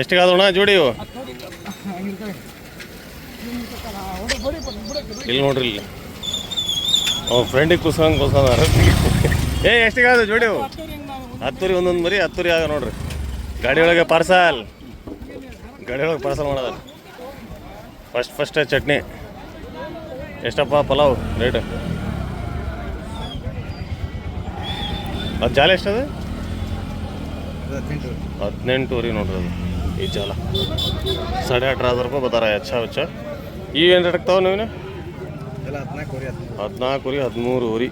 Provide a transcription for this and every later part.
ಎಷ್ಟಿಗಾದೋಣ ಜೋಡಿ ಇವು ಇಲ್ಲಿ ನೋಡ್ರಿ ಇಲ್ಲಿ. ಅವ್ ಫ್ರೆಂಡಿಗೆ ಕುಸ್ಕೊಂಡು ಕುಸ್ಕೊಂಡಾರ ಏ, ಎಷ್ಟಿಗಾದ ಜೋಡಿ ಇವು ಹತ್ತುರಿ ಒಂದೊಂದು ಮರಿ, ಹತ್ತೂರಿ ಆಗ ನೋಡ್ರಿ. ಗಾಡಿ ಒಳಗೆ ಪಾರ್ಸಲ್. ಗಾಡಿ ಒಳಗೆ ಪಾರ್ಸಲ್ ಮಾಡೋದ. First first chutney. ಎಷ್ಟಪ್ಪ ಪಲಾವ್ ರೇಟ್? ಅದು ಜಾಲ ಎಷ್ಟದು? ಹದಿನೆಂಟು. ರೀ ನೋಡ್ರಿ ಅದು. ಈ ಜಾಲ. ಸಾಡೆ ಅಟ್ರ ಹଜାର ರೂಪಾಯಿ ಬದಾರ ಹೆಚ್ಚ ಹೆಚ್ಚ. ಈ ಏನು ರೇಟ್ ಆಗ್ತಾವ ನೀವಿನ? ಹದಿನಾಲ್ಕು ರೀ ಹದಿಮೂರು ರೀ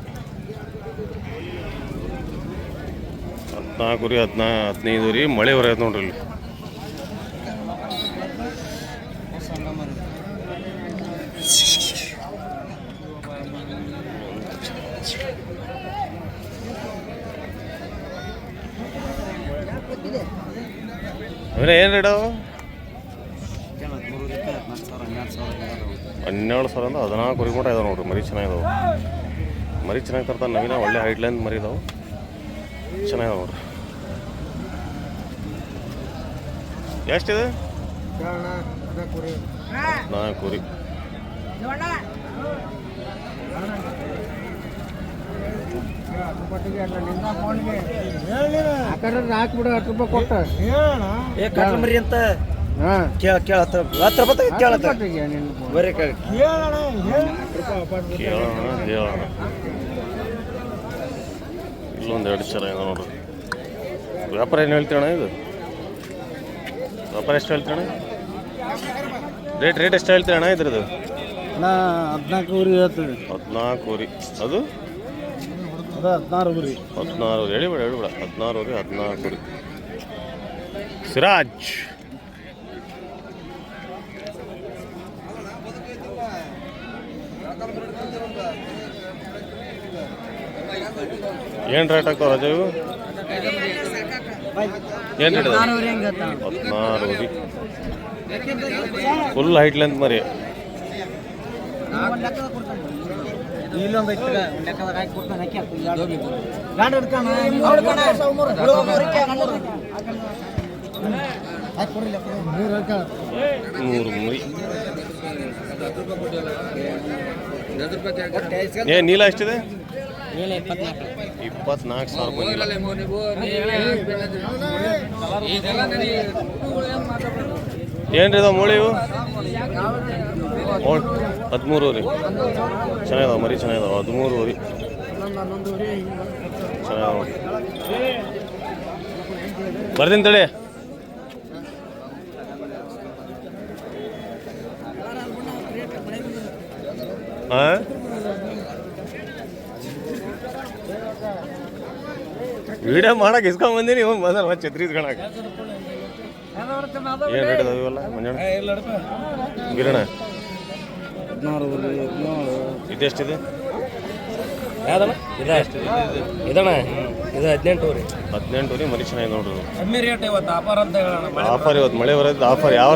ಹದಿನಾಲ್ಕು ರೀ ಹದಿನಾ ಹದಿನೈದು ರೀ ಮಳೆ ಬರೈತೆ ನೋಡ್ರಿ ಇಲ್ಲಿ. ಏನು ರೇಟ್? ಹನ್ನೆರಡು ಸಾವಿರ ಅಂದ್ರೆ ಹದಿನಾಲ್ಕು ಕುರಿ ಕೂಡ ಇದಾವೆ ನೋಡ್ರಿ, ಮರಿ ಚೆನ್ನಾಗಿದಾವೆ. ಮರಿ ಚೆನ್ನಾಗಿ ತರ್ತಾರೆ, ನವೀನ ಒಳ್ಳೆ ಹೈಟ್ ಲೈನ್ ಮರಿ ಇದಾವೆ. ಚೆನ್ನಾಗಿದಾವೆ ನೋಡ್ರಿ. ಎಷ್ಟಿದೆ? ನಾಲ್ಕು ಕುರಿ ಹಾಕ್ಬಿಡು ಹತ್ತು ರೂಪಾಯಿ ಕೊಟ್ಟ. ಏ ಅಂತ ಹಾಂ. ಕೇಳ ಕೇಳ ಹತ್ತು ರೂಪಾಯಿ. ಬರೀ ಕೇಳ. ಇಲ್ಲೊಂದು ಎರಡು ಚಲ ಏನೋ ನೋಡ್ರಿ ವ್ಯಾಪಾರ ಏನು ಹೇಳ್ತೀರಣ ಇದು? ವ್ಯಾಪಾರ ಎಷ್ಟು ಹೇಳ್ತೀರಣ ರೇಟ್ ರೇಟ್ ಎಷ್ಟು ಹೇಳ್ತೀರಣ ಇದ್ರದ್ದು? ನಾ ಹದಿನಾಲ್ಕು ಊರಿ ಹೇಳ್ತೀವಿ ಹದಿನಾಲ್ಕು ಊರಿ ಅದು? ಅದು ಹದಿನಾರು ರೀ ಹದಿನಾರು ಹೇಳಿಬೇಡ ಹೇಳಿಬೇಡ ಹದಿನಾರು ರೀ ಹದಿನಾಲ್ಕು ರೀ ಸಿರಾಜ್. ಏನು ರೇಟ್ ಹಾಕೋ ರಜ ಇವು ಏನು ರೇಟ್ ಹದಿನಾರು ರೀ ಫುಲ್ ಹೈಟ್ ಲೆಂತ್ ಮರಿ. ಇಲ್ಲೊಂದು ಐತಿ ಲೆಕ್ಕದಾಗ ಹಾಕಿ ಕೊಡ್ತಾನೆ ಹಾಕಿ ಹಾಕ್ತೀನಿ ಗಾಡಿ ಹಿಡ್ತಾನ ಹಾಕಿ ಕೊಡ್ರಿ ಲೆಕ್ಕ ಮೂರು ಹೇಳ್ಕ ಏ ನೀಲ ಎಷ್ಟಿದೆ? ಇಪ್ಪತ್ನಾಲ್ಕು. ಸಾವಿರ ರೂಪಾಯಿ ಏನ್ರಿ ಇದಾವೆ ಮೂಳಿ ಇವು? ಹದಿಮೂರು ರೀ ಚೆನ್ನಾಗಿದಾವೆ ಮರಿ, ಚೆನ್ನಾಗಿದಾವೆ. ಹದಿಮೂರು ರೀ ಬರ್ತೀನಿ ತಡಿ. ಹಾಂ ವಿಡಿಯೋ ಮಾಡಕ್ಕೆ ಇಸ್ಕೊಂಡ್ ಬಂದೀನಿ ಇವ್ ಬಂದಲ್ಲ ಮತ್ತೆ ಛತ್ರಿ ಇಸ್ಕೊಳಕ್ಕೆ ಏನು ರೇಟ್ ಇವೆಲ್ಲ? ಮಂಜಣ್ಣ? ಗಿರಣ? ಹದಿನಾರು ಇದೆಷ್ಟಿದೆ? ಯಾವ್ದಣ್ಣ? ಇದ. ಇದಣ್ಣ? ಇದು ಹದಿನೆಂಟು ರೀ ಹದಿನೆಂಟು ರೀ ಚೆನ್ನಾಗಿ ನೋಡ್ರಿ ಕಮ್ಮಿ ರೇಟ್ ಇವತ್ತು ಆಫರ್ ಅಂತ ಹೇಳೋಣ ಆಫರ್ ಇವತ್ತು ಮಳೆ ಬರೋದು ಆಫರ್ ಯಾವ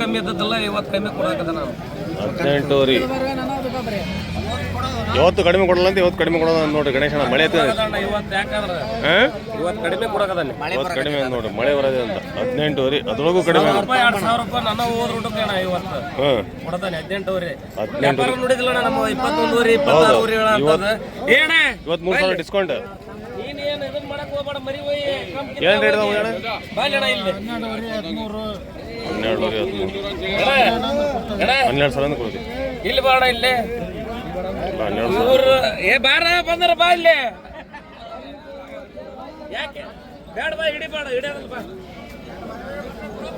ಕಮ್ಮಿ ಇದ್ದದ್ದಲ್ಲ ಇವತ್ತು ಕಮ್ಮಿ ಕೊಡಕದ ನಾನು ಹದಿನೆಂಟು ರೀ ಯಾವತ್ತು ಕಡಿಮೆ ಕೊಡಲ್ಲ ಅಂತ ಇವತ್ತು ಕಡಿಮೆ ಕೊಡೋದು ಅಂತ ನೋಡ್ರಿ ಗಣೇಶನ ಮಳೆ ಇವತ್ತು ಇವತ್ತು ಕಡಿಮೆ ಕೊಡಕದಾನೆ ಇವತ್ತು ಕಡಿಮೆ ನೋಡ್ರಿ ಮಳೆ ಬರೋದೇ ಅಂತ. ಹದಿನೆಂಟು ರೀ ಅದ್ರೊಳಗೂ ಕಡಿಮೆ ಇವತ್ತು. ಇವತ್ತು ಮೂರು ಸಾವಿರ ಡಿಸ್ಕೌಂಟ್. ಏನ್ ಇದನ್ನ ಮಾಡಕ್ ಹೋಗ್ಬೇಡ ಮರಿ ಹೋಯ್ ಏನು ರೇಟ್ ಅದಾವ ಅಣ್ಣ? ಬಾಲ್ಯ ಅಣ್ಣ ಇಲ್ಲಿ. ಹನ್ನೆರಡು ಹನ್ನೆರಡು ಸಾವಿರ ಕೊಡ್ತೀವಿ ಇಲ್ಲಿ ಬಾಡ ಇಲ್ಲಿ. ಏ ಬಾರ ಬಂದ್ರ ಬಾ ಇಲ್ಲಿ. ಯಾಕೆ? ಬೇಡ ಬಾ ಹಿಡಿ ಬೇಡ ಹಿಡಿಯೋದಲ್ಲ ಬಾ.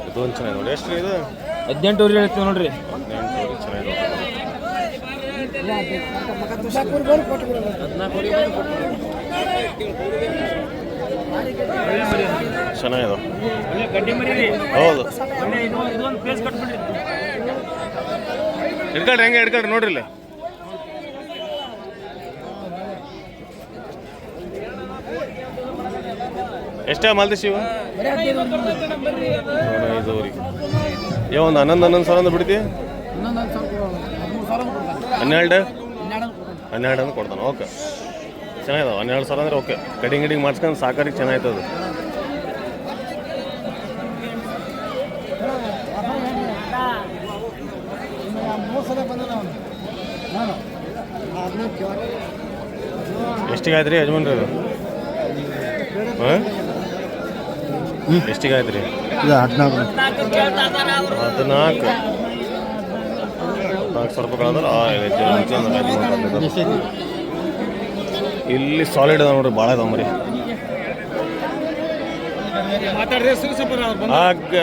ಇದೊಂದು ಚೆನ್ನಾಗಿ ನೋಡಿ. ಎಷ್ಟು ರೀ ಇದು ಹೇಳ್ತೀವಿ ನೋಡ್ರಿ. ಚೆನ್ನಾಗಿ ಚೆನ್ನಾಗಿದೆ. ಹೌದು. ಹಿಡ್ಕೊಳ್ರಿ ಹೆಂಗೆ ಹಿಡ್ಕೊಳ್ರಿ ನೋಡ್ರಿ ಎಷ್ಟೇ ಮಲ್ದಿಸಿವು ಏ, ಒಂದು ಹನ್ನೊಂದು ಹನ್ನೊಂದು ಸಾವಿರ ಅಂದ್ರೆ ಬಿಡ್ತಿ ಹನ್ನೆರಡು? ಹನ್ನೆರಡು ಅಂದ್ರೆ ಕೊಡ್ತಾನೆ, ಓಕೆ. ಚೆನ್ನಾಗಿದಾವೆ, ಹನ್ನೆರಡು ಸಾವಿರ ಅಂದರೆ ಓಕೆ. ಕಟಿಂಗ್ ಗಿಟಿಂಗ್ ಮಾಡ್ಸ್ಕೊಂಡು ಸಾಕಾರಿಗೆ ಚೆನ್ನಾಗಿರ್ತದೆ ಎಷ್ಟಿಗೆ ಆಯ್ತು ರೀ ಯಜಮಾನ್ರಿ ಅದು ಹಾಂ? ಎಷ್ಟಿಗೆ ಆಯ್ತು ರೀ ಇದು ಹದಿನಾರು ಹದಿನಾಲ್ಕು. ನಾಲ್ಕು ಸಾವಿರ ರೂಪಾಯಿ ಇಲ್ಲಿ ಸಾಲಿಡ್ ಅದ ನೋಡ್ರಿ ಭಾಳ ಅದಾವ ರೀ ಆಗ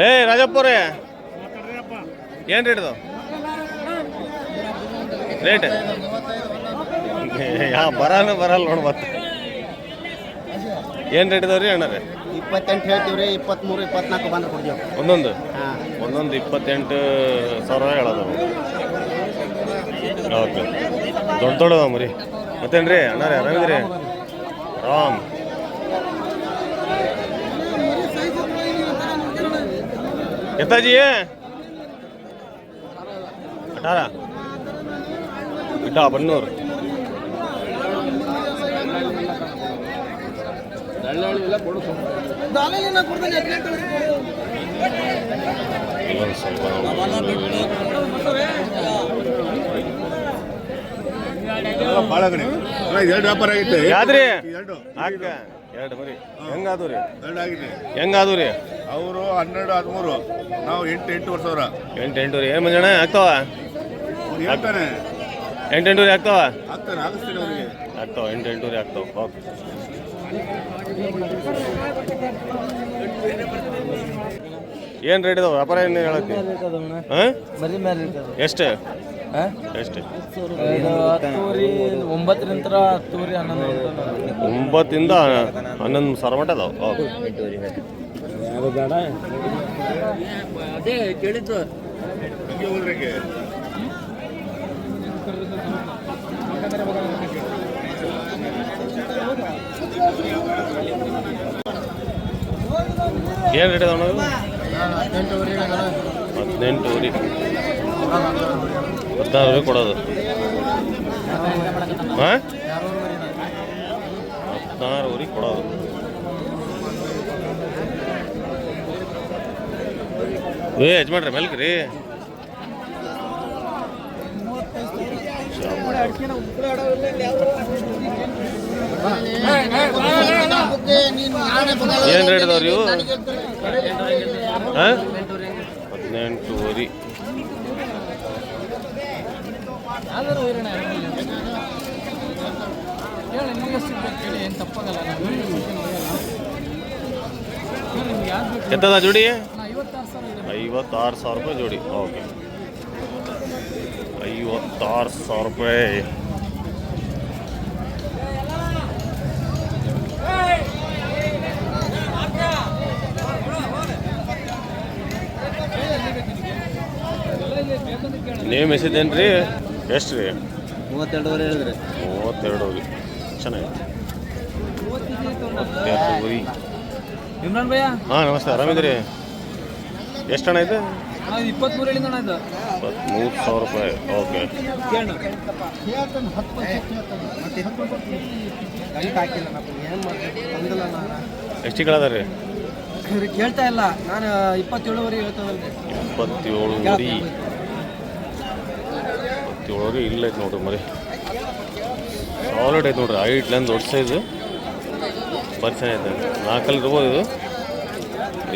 ಏ ರಾಜಪ್ಪರೇ ಏನು ರೇಟ್ ಅದಾವ ರೇಟ್ ಯಾ ಬರಲ್ಲ ಬರಲ್ಲ ನೋಡಿ ಮತ್ತೆ. ಏನು ರೇಟ್ ಇದಾವ್ರಿ ಅಣ್ಣರೇ ಇಪ್ಪತ್ತೆಂಟು ಹೇಳ್ತೀವಿ ರೀ ಇಪ್ಪತ್ತ್ಮೂರು ಇಪ್ಪತ್ನಾಲ್ಕು ಬಂದ್ರೆ ಕೊಡ್ತೀವಿ. ಒಂದೊಂದು? ಹಾಂ. ಒಂದೊಂದು ಇಪ್ಪತ್ತೆಂಟು ಸಾವಿರ ಹೇಳೋದು. ಓಕೆ. ದೊಡ್ಡ ದೊಡ್ಡದ ಮರಿ. ಮತ್ತೇನ್ರಿ ಅಣ್ಣಾರೇ ಆರಾಮಿದ್ರಿ ರಾಮ್. ಎತ್ತಾಜಿ ಅಟಾರ ಇಟ್ಟ ಬನ್ನೂರು. ಇಲ್ಲೊಂದು ಸ್ವಲ್ಪ ಎರಡು ವ್ಯಾಪಾರ ಆಗೈತೆ ಯಾವ್ದ್ರಿ? ಎರಡು. ಎರಡು ಮರಿ ಹೆಂಗಾದು ರೀ? ಎರಡು ಆಗಿದೆ ಹೆಂಗಾದು ರೀ? ಅವರು ಹನ್ನೆರಡು ಹದಿಮೂರು. ನಾವು ಎಂಟು ಎಂಟೂವರೆ ಸಾವಿರ ಎಂಟು ಎಂಟು ರೀ. ಏನು ಮಂಜಣ್ಣ ಆಗ್ತಾವ? ಹೇಳ್ತಾನೆ. ಎಂಟು ಎಂಟು ರೀ ಆಗ್ತಾವ? ಆಗ್ತಾನೆ ಆಗಿಸ್ತೀನಿ ಅವ್ರಿಗೆ. ಆಗ್ತಾವ ಎಂಟು ಎಂಟೂರಿ ಆಗ್ತಾವ. ಓಕೆ. ಏನು ರೇಟ್ ಇದಾವ? ವ್ಯಾಪಾರ ಏನು ಹೇಳತ್ತಿ ಹಾಂ? ಮೇಲೆ ಎಷ್ಟು? ಎಷ್ಟು? ಒಂಬತ್ತರಿಂದ ಹತ್ತೂರಿ ಹನ್ನೊಂದು ಒಂಬತ್ತಿಂದ ಹನ್ನೊಂದು ಸಾವಿರ ಮಟ್ಟ ಅದಾವ ಅದೇ ಕೇಳಿದ್ದು ಹಂಗೆ ಹೋದ್ರಿಗೆ ಏನು ರೇಟ್ ಅದಾವ ಹದಿನೆಂಟು ಊರಿ ಹದಿನಾರು ಕೊಡೋದು. ಹದಿನಾರು ಊರಿಗೆ ಕೊಡೋದು. ಏ ಯಜಮಾನ್ರಿ ಮೆಲ್ಕ್ ರೀ ಏನು ರೇಟ್ ಅದಾವ್ರಿ ಇವು? ಹದಿನೆಂಟುವರೆ ಎತ್ತದ ಜೋಡಿ? ಐವತ್ತಾರು ಸಾವಿರ ರೂಪಾಯಿ ಜೋಡಿ. ಓಕೆ. ಐವತ್ತಾರು ಸಾವಿರ ರೂಪಾಯಿ. ನೇಮ್ ಎಸಿದೇನು ರೀ ಎಷ್ಟು ರೀ? ಮೂವತ್ತೆರಡುವರೆ ಹೇಳಿದ್ರೆ. ಮೂವತ್ತೆರಡು ಊರಿ ಇಮ್ರಾನ್ ಭಯ್ಯ? ಹಾಂ ನಮಸ್ತೆ. ಆರಾಮಿದ್ರಿ ಎಷ್ಟು ಹಣ ಇದೆ ಇಪ್ಪತ್ತ್ಮೂರು ಹೇಳಿದ ಇದು. ಇಪ್ಪತ್ತ್ಮೂರು ಸಾವಿರ ರೂಪಾಯಿ. ಓಕೆ. ಎಷ್ಟಿಗೆ ಅದ ರೀ ಕೇಳ್ತಾ ಇಲ್ಲ ನಾನು ಇಪ್ಪತ್ತೇಳುವರೆ ಹೇಳ್ತಾವಲ್ರಿ ಇಪ್ಪತ್ತೇಳು ಮರಿ ಇಪ್ಪತ್ತೇಳು ರೀ ಇಲ್ಲ ಐತೆ ನೋಡ್ರಿ ಮರಿ. ಸಾಲಿಡ್ ಐತೆ ನೋಡ್ರಿ. ಐಟ್ ಲೆಂತ್ ದೊಡ್ಡ ಸೈಜು ಬರೀ ಐತೆ ನಾಲ್ಕಲ್ಲಿ ಇರ್ಬೋದು ಇದು.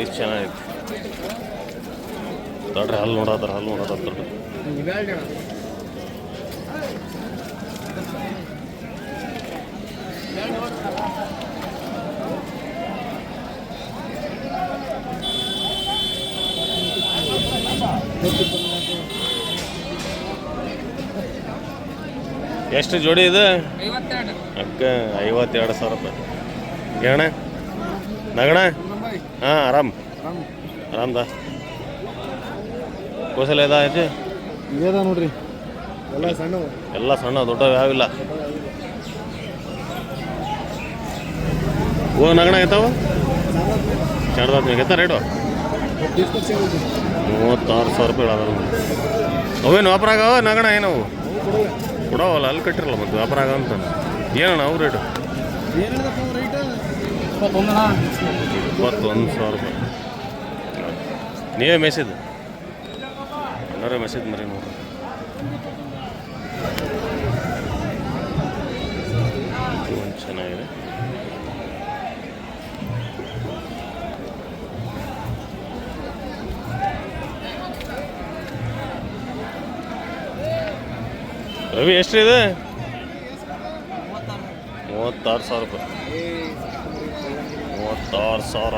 ಎಷ್ಟು ಚೆನ್ನಾಗೈತೆ. ನೋಡ್ರಿ ಹಲ್ಲು ನೋಡತ್ತಾರ ಹಲ್ಲು ನೋಡತ್ತಾರ ಎಷ್ಟು ಜೋಡಿ ಇದು? ಅಕ್ಕ ಐವತ್ತೆರಡು ಸಾವಿರ ರೂಪಾಯಿ. ಗಣ? ನಗಣ? ಹಾಂ ಆರಾಮ್. ಆರಾಮ್ದ? ಕೋಸಲ ಇದ ಐತಿ ಇವೇದ ನೋಡ್ರಿ. ಎಲ್ಲ ಸಣ್ಣ ಎಲ್ಲ ಸಣ್ಣ ದೊಡ್ಡ ಯಾವಿಲ್ಲ. ಓ ನಗಣ ಆಯ್ತಾವ ಚಡ್ದಾತ್ ನೀವು ಎತ್ತ ರೇಟು? ಮೂವತ್ತಾರು ಸಾವಿರ ರೂಪಾಯಿ ಅದಾವ ಅವೇನು ವ್ಯಾಪಾರ ಆಗವ? ನಗಣ ಏನವು ಕೊಡವಲ್ಲ ಅಲ್ಲಿ ಕಟ್ಟಿರಲ್ಲ ಮತ್ತೆ ವ್ಯಾಪಾರ ಆಗ ಅಂತ. ಏನಣ್ಣ ಅವು ರೇಟು? ಇಪ್ಪತ್ತೊಂದು ಸಾವಿರ ರೂಪಾಯಿ. ನೀವೇ ಮೇಸಿದ್ದು ಅಣ್ಣಾರೇ ಮೆಸೇಜ್ ಮರಿ ನೋಡ್ರಿ. ಒಂದು ಚೆನ್ನಾಗಿದೆ ರವಿ ಎಷ್ಟು ಇದೆ? ಮೂವತ್ತಾರು ಸಾವಿರ ರೂಪಾಯಿ. ಮೂವತ್ತಾರು ಸಾವಿರ.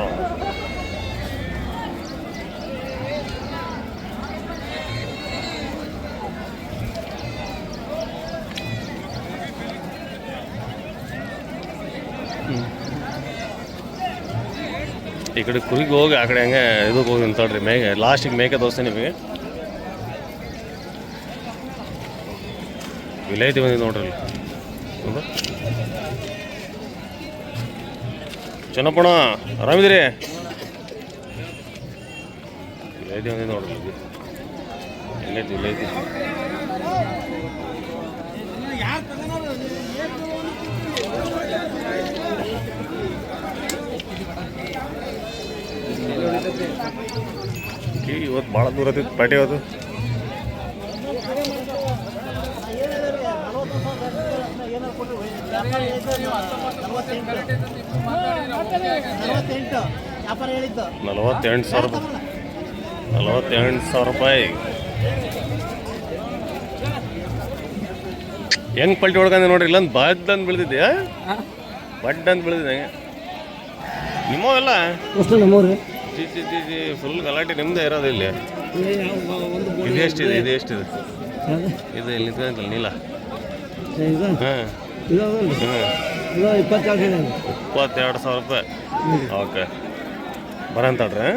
ಈ ಕಡೆ ಕುರಿಗೆ ಹೋಗಿ, ಆ ಕಡೆ ಹಂಗೆ ಇದಕ್ಕೆ ಹೋಗಿ ನಿಂತಾಳ್ರಿ. ಮೇಗೆ ಲಾಸ್ಟಿಗೆ ಮೇಕೆ ತೋರಿಸ್ತೀನಿ ನಿಮಗೆ. ವಿಲೈತಿ ಬಂದಿದೆ ನೋಡ್ರಿ ಚೆನ್ನಪ್ಪಣ ಆರಾಮಿದ್ದೀರಿ? ವಿಲೈತಿ ಬಂದಿದೆ ನೋಡ್ರಿ. ಎಲ್ಲೈತಿ ವಿಲೈತಿ ಈ ಇವತ್ತು ಭಾಳ ದೂರ ಐತಿ ಪಾಟಿ ಅದು ನಲವತ್ತೆಂಟು ಸಾವಿರ ರೂಪಾಯಿ. ನಲವತ್ತೆಂಟು ಸಾವಿರ ರೂಪಾಯಿ. ಹೆಂಗ್ ಪಲ್ಟಿ ಹೊಡ್ಕೊಂಡೆ ನೋಡ್ರಿ, ಇಲ್ಲೊಂದು ಬಡ್ ಅಂತ ಬೆಳೆದಿದ್ಯಾ ಬಡ್ ಅಂತ ಬೆಳೆದಿದೆ ನಿಮ್ಮವೆಲ್ಲ? ಫುಲ್ ಗಲಾಟೆ ನಿಮ್ಮದೇ ಇರೋದು ಇಲ್ಲಿ? ಇದು ಎಷ್ಟಿದೆ ಇದು ಎಷ್ಟಿದೆ? ಇದು ಇಲ್ಲಿ ನಿಂತ್ಕೊಂತಲ್ಲ ನೀಲ. ಹಾಂ. ಇಪ್ಪತ್ತೆರಡು ಸಾವಿರ ರೂಪಾಯಿ. ಓಕೆ. ಬರಂತಡ್ರಿ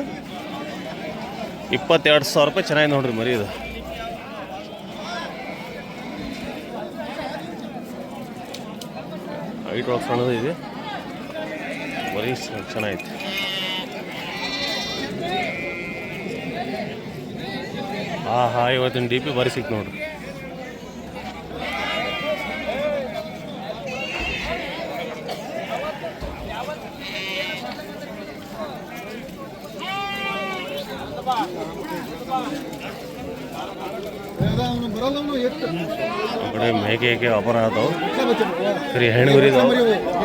ಇಪ್ಪತ್ತೆರಡು ಸಾವಿರ ರೂಪಾಯಿ ಚೆನ್ನಾಗಿ ನೋಡ್ರಿ ಮರಿ ಇದು. ಐಟ್ ಒಳಗೆ ಸಣ್ಣದು ಇದೆ. ಬರೀ ಚೆನ್ನಾಗಿತ್ತು ಚೆನ್ನಾಗೈತೆ. ಹಾ ಹಾ ಇವತ್ತಿನ ಡಿ ಪಿ ಬರೀ ಸಿಕ್ ನೋಡ್ರಿ. ಆ ಕಡೆ ಮೇಕೆ ಏಕೆ ವ್ಯಾಪಾರ ಆದವು? ಸರಿ ಹೆಣ್ಣು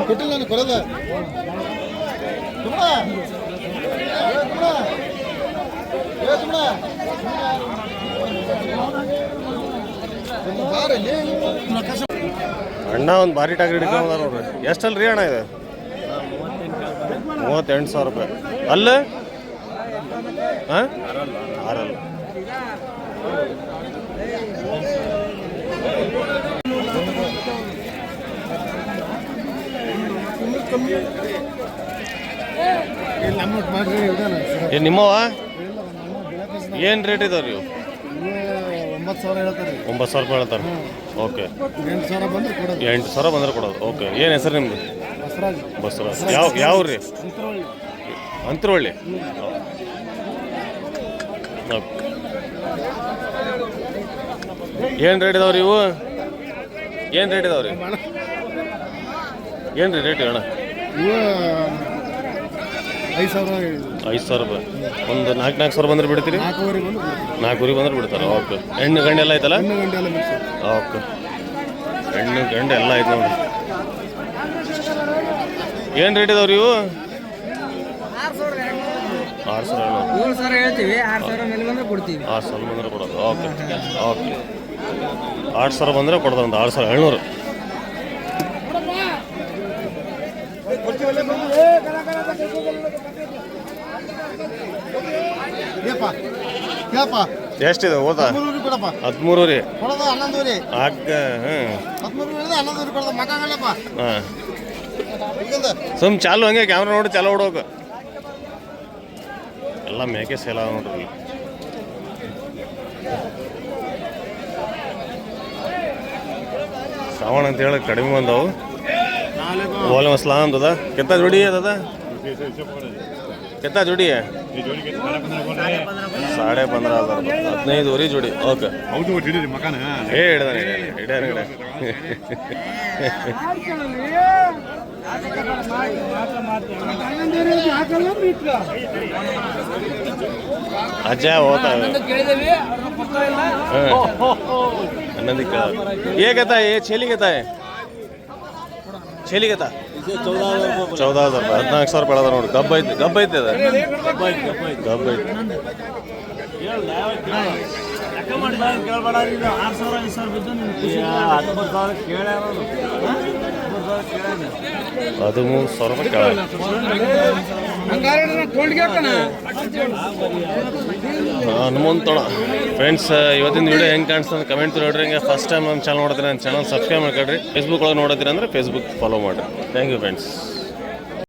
ಕೊಟ್ಟಿಲ್ಲ ನಾನು ಕೊಡದ. ಅಣ್ಣ ಒಂದು ಭಾರಿ ಟಾಕ್ರಿ ಹಿಡ್ಕೊಂಡ ನೋಡ್ರಿ. ಎಷ್ಟಲ್ಲ ರೀ ಅಣ್ಣ ಇದು? ಮೂವತ್ತೆಂಟು ಸಾವಿರ ರೂಪಾಯಿ. ಅಲ್ಲ? ಹಾಂ? ಆರಲ್ಲ. ನಮ್ಮ ಮಾಡ್ರಿ ಇದಾನ ಏ ನಿಮ್ಮವ ಏನು ರೇಟ್ ಇದಾವ್ರಿ ಇವು? ಒಂಬತ್ತು ಸಾವಿರ ಹೇಳ್ತಾರೆ. ಒಂಬತ್ತು ಸಾವಿರ ರೂಪಾಯಿ ಹೇಳ್ತಾರೆ. ಓಕೆ. ಎಂಟು ಸಾವಿರ ಬಂದ್ರೆ ಕೊಡೋದು. ಎಂಟು ಸಾವಿರ ಬಂದ್ರೆ ಕೊಡೋದು. ಓಕೆ. ಏನು ಹೆಸರು ನಿಮ್ಮದು ಬಸವರಾಜ್. ಬಸವರಾಜ್. ಯಾವ ಯಾವ ರೀ ಅಂತರವಳ್ಳಿ ಅಂತರವಳ್ಳಿ ಏನು ರೇಟ್ ಇದಾವ್ರಿ ಇವು ಏನು ರೇಟ್ ಇದಾವ್ರಿ ಏನು ರೀ ರೇಟ್ ಅಣ್ಣ? ಇವು ಐದು ಸಾವಿರ ಐದು ಸಾವಿರ ರೂಪಾಯಿ. ಒಂದು ನಾಲ್ಕು ನಾಲ್ಕು ಸಾವಿರ ಬಂದ್ರೆ ಬಿಡ್ತೀರಿ? ನಾಲ್ಕೂವರೆ ಬಂದು ಬಂದ್ರೆ ಬಿಡ್ತಾರೆ. ಓಕೆ. ಹೆಣ್ಣು ಗಂಡು ಎಲ್ಲ ಐತಲ್ಲ? ಹಣ್ಣು ಗಂಟೆ ಎಲ್ಲ ಮಿಕ್ಸ್ ಓಕೆ. ಹೆಣ್ಣು ಗಂಡು ಎಲ್ಲ ಐತೆ ನೋಡಿ. ಏನು ರೇಟ್ ಇದಾವ್ರಿ ಇವು? ಆರು ಸಾವಿರ ಏಳ್ನೂರು ಏಳು ಸಾವಿರ ಹೇಳ್ತೀವಿ. ಆರು ಸಾವಿರ ಮೇಲೆ ಬಂದ್ರೆ ಕೊಡ್ತೀವಿ. ಆರು ಸಾವಿರ ಬಂದರೆ ಕೊಡೋದು. ಓಕೆ. ಓಕೆ. ಆರು ಸಾವಿರ ಬಂದರೆ ಕೊಡ್ತಾರೆ ಒಂದು ಆರು ಸಾವಿರ ಏಳ್ನೂರು. ಎಷ್ಟಿದೆ ಹದ್ಮೂರು ಸುಮ್ ಚಾಲು ಹಂಗೆ ಕ್ಯಾಮ್ರಾ ನೋಡಿ ಚಾಲು ಹೊಡೋಕ ಎಲ್ಲ ಮೇಕೆ ಸೇಲ್ ನೋಡ್ರಿ ಶ್ರಾವಣ ಅಂತ ಹೇಳಿ ಕಡಿಮೆ ಬಂದವು. ಓಲೆ ಮಸ್ಲಾ ಅಂತದ ಕೆತ್ತ ಜೋಡಿ ಅದದ कितना जोड़ी है साढ़े पंद्रह हजार ಹದಿನೈದು ವರಿ ಜೋಡಿ ಓಕೆ ಹೌದು ಹಿಡೀರಿ ಮಕಾನ ಏ ಹಿಡ್ದಾನೆ ಹಿಡ್ಯಾನ ಹಿಡ್ಯಾನ ಅಜ್ಜ ಹೋತ ಕೇಳಿದೇವಿ ಅವ್ರು ಕೊಡ್ತಾ ಇಲ್ಲ ಅನ್ನೋದಕ್ಕೆ ಕೇಳ ये कहता ಚೌದ ಹಜಾರ್ ರೂಪಾಯಿ ಹದಿನಾಲ್ಕು ಸಾವಿರ ರೂಪಾಯಿ ಅದ ನೋಡಿ ಗಬ್ಬ ಐತೆ ಗಬ್ಬ ಐತಿ ಅದ ಗಬ್ಬ ಐತಿ ಹದಿಮೂರು ಸಾವಿರ ರೂಪಾಯಿ ಕೇಳ ಹನುಮಂತೋಣ ಫ್ರೆಂಡ್ಸ್ ಇವತ್ತಿನ ವಿಡಿಯೋ ಹೆಂಗೆ ಕಾಣಿಸ್ತದೆ ಕಮೆಂಟ್ ನೋಡ್ರಿ ಹಿಂಗೆ ಫಸ್ಟ್ ಟೈಮ್ ನಮ್ಮ ಚಾನಲ್ ನೋಡಿದ್ರೆ ನನ್ನ ಚಾನಲ್ ಸಬ್ಸ್ಕ್ರೈಬ್ ಮಾಡ್ಕೊಳ್ರಿ. ಫೇಸ್ಬುಕ್ ಒಳಗೆ ನೋಡೋದಿರ ಅಂದರೆ ಫೇಸ್ಬುಕ್ ಫಾಲೋ ಮಾಡಿರಿ. Thank you friends